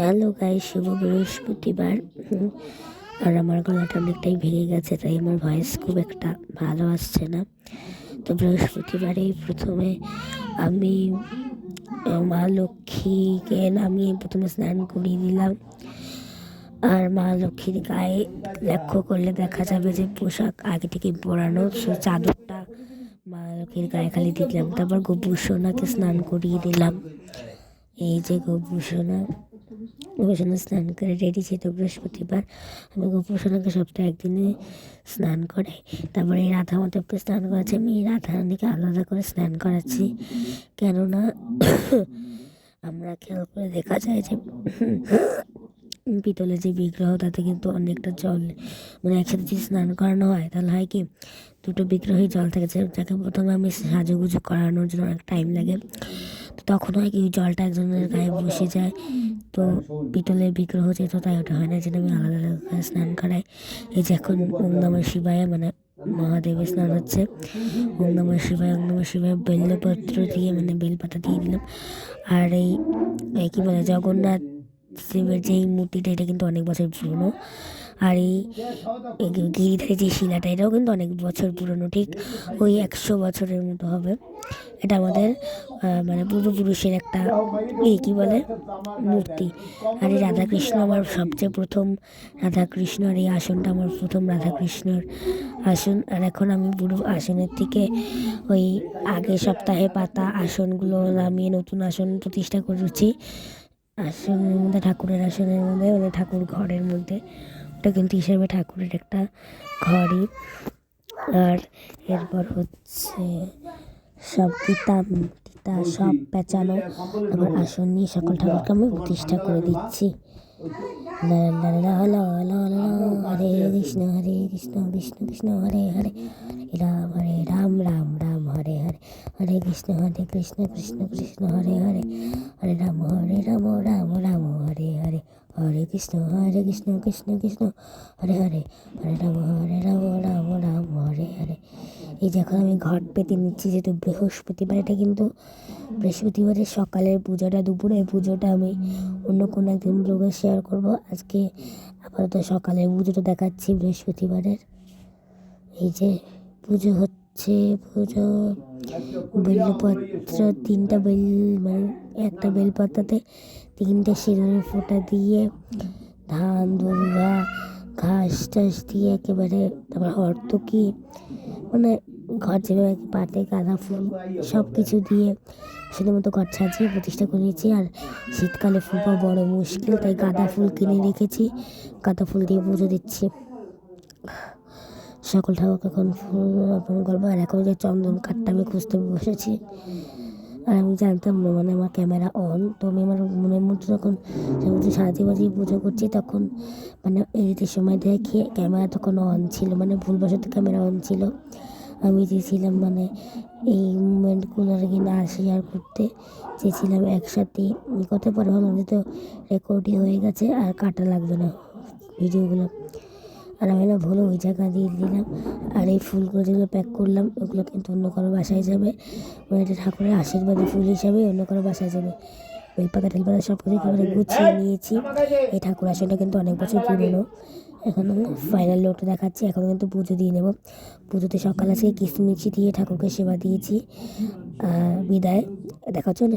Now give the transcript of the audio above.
Hello guy শুভ বৃহস্পতিবার। আর আমার গলাটা অনেকটাই ভেঙে গেছে, তাই আমার ভয়েস খুব একটা ভালো আসছে না। তো বৃহস্পতিবারেই প্রথমে আমি মা লক্ষ্মীকে নামিয়ে প্রথমে স্নান করিয়ে দিলাম। আর মা লক্ষ্মীর গায়ে লক্ষ্য করলে দেখা যাবে যে পোশাক আগে থেকে পরানো চাদরটা মা লক্ষ্মীর গায়ে খালি দিলাম। তারপর গোপুসোনাকে স্নান করিয়ে দিলাম। এই যে গোপুসোনা গোপুসোনা স্নান করে রেডি ছিল বৃহস্পতিবার আমি গোপুসোনাকে সপ্তাহে একদিনে স্নান করে তারপরে এই রাধা মাধবকে স্নান করাচ্ছি, আমি এই রাধা রানীকে আলাদা করে স্নান করাচ্ছি। কেননা আমরা খেয়াল করে দেখা যায় যে পিতলের যে বিগ্রহ, তাতে কিন্তু অনেকটা জল মানে একসাথে যদি স্নান করানো হয়, তাহলে হয় কি, দুটো বিগ্রহই জল থাকে। যাকে প্রথমে আমি সাজুগুজু করানোর জন্য অনেক টাইম লাগে, তো তখন হয় কি জলটা একজনের গায়ে বসে যায়। তো পিতলের বিগ্রহ যেহেতু তাই ওটা হয় না যেটা আমি আলাদা আলাদা স্নান করাই। এই যে এখন ওম নম শিবায় মানে মহাদেবের স্নান হচ্ছে। ওম নম শিবায়, ওম নম শিবায় বেলপত্র দিয়ে মানে বেলপাতা দিয়ে দিলাম। আর এই কী বলে, জগন্নাথ শিবের যেই মূর্তিটা, এটা কিন্তু অনেক বছর পুরনো। আর এই গিরিধারী যে শিলাটা, এটাও কিন্তু অনেক বছর পুরনো, ঠিক ওই একশো বছরের মতো হবে। এটা আমাদের মানে পূর্বপুরুষের একটা এই কী বলে? মূর্তি। আর এই রাধাকৃষ্ণ আমার সবচেয়ে প্রথম রাধাকৃষ্ণ, আর এই আসনটা আমার প্রথম রাধাকৃষ্ণর আসন। আর এখন আমি পুরো আসনের থেকে ওই আগের সপ্তাহে পাতা আসনগুলো নামিয়ে নতুন আসন প্রতিষ্ঠা করেছি। আসনের মধ্যে ঠাকুরের আসনের মধ্যে মানে ঠাকুর ঘরের মধ্যে। ওটা কিন্তু হিসেবে ঠাকুরের একটা ঘরই। আর এরপর হচ্ছে সব গীতা টিতা সব পেঁচানো তারপর আসন নিয়ে সকল ঠাকুরকে আমি প্রতিষ্ঠা করে দিচ্ছি। হরে কৃষ্ণ হরে কৃষ্ণ, বিষ্ণু কৃষ্ণ হরে হরে রাম হরে রাম রাম রাম, হরে হরে হরে কৃষ্ণ হরে কৃষ্ণ কৃষ্ণ কৃষ্ণ, হরে হরে হরে রাম, হরে রাম রাম রাম হরে হরে হরে কৃষ্ণ হরে কৃষ্ণ কৃষ্ণ কৃষ্ণ হরে হরে হরে রাম হরে রাম রাম রাম হরে হরে এই যে এখন আমি ঘট পেতে নিচ্ছি যেহেতু বৃহস্পতিবার, এটা কিন্তু বৃহস্পতিবারের সকালের পুজোটা দুপুরের পুজোটা আমি অন্য কোনো একদিন ব্লগে শেয়ার করব। আজকে আপাতত সকালের পুজোটা দেখাচ্ছি বৃহস্পতিবারের। এই যে পুজো হচ্ছে পুজো বেলপত্র তিনটা বেল মানে একটা বেলপাতাতে তিনটে সিঁদুরের ফোঁটা দিয়ে ধান, দুর্গা, ঘাস টাস দিয়ে একেবারে তারপর হর্তকি মানে ঘর যেভাবে পাতে গাঁদা ফুল সব কিছু দিয়ে সুন্দর মতো ঘর সাজিয়ে প্রতিষ্ঠা করেছি। আর শীতকালে পাওয়া বড় মুশকিল, তাই গাঁদা ফুল কিনে রেখেছি। গাঁদা ফুল দিয়ে পুজো দিচ্ছি। সকল ঠাকুরকে এখন অর্পণ করব। আর এখন যে চন্দন কাঠটা আমি খুঁজতে বসেছি, আর আমি জানতাম না মানে আমার ক্যামেরা অন। তো আমি আমার মনের মধ্যে যখন সমুদ্রে সারাতে বাজিয়ে পুজো করছি, তখন মানে এডিটের সময় দেখে, ক্যামেরা তখন অন ছিল মানে ভুলবশত ক্যামেরা অন ছিল। আমি চেয়েছিলাম মানে এই মুমেন্টগুলো আর কি না শেয়ার করতে। চেয়েছিলাম একসাথে। করতে পারে যে তো রেকর্ডই হয়ে গেছে, আর কাটা লাগবে না ভিডিওগুলো। আর আমি না ভুলে ওই জায়গা দিয়ে দিলাম। আর এই ফুলগুলো যেগুলো প্যাক করলাম, ওগুলো কিন্তু অন্য কারও বাসায় যাবে। মানে এটা ঠাকুরের আশীর্বাদী ফুল হিসাবে অন্য কারও বাসায় যাবে। বেলপাতা টেলপাতা সব কিছু একেবারে গুছিয়ে নিয়েছি। এই ঠাকুর আসনটা কিন্তু অনেক বছর পুরনো। এখন ফাইনাল লোকটা দেখাচ্ছি। এখন কিন্তু পুজো দিয়ে নেব। পুজোতে সকাল আজকে কিশমিচি দিয়ে ঠাকুরকে সেবা দিয়েছি। বিদায়। দেখা না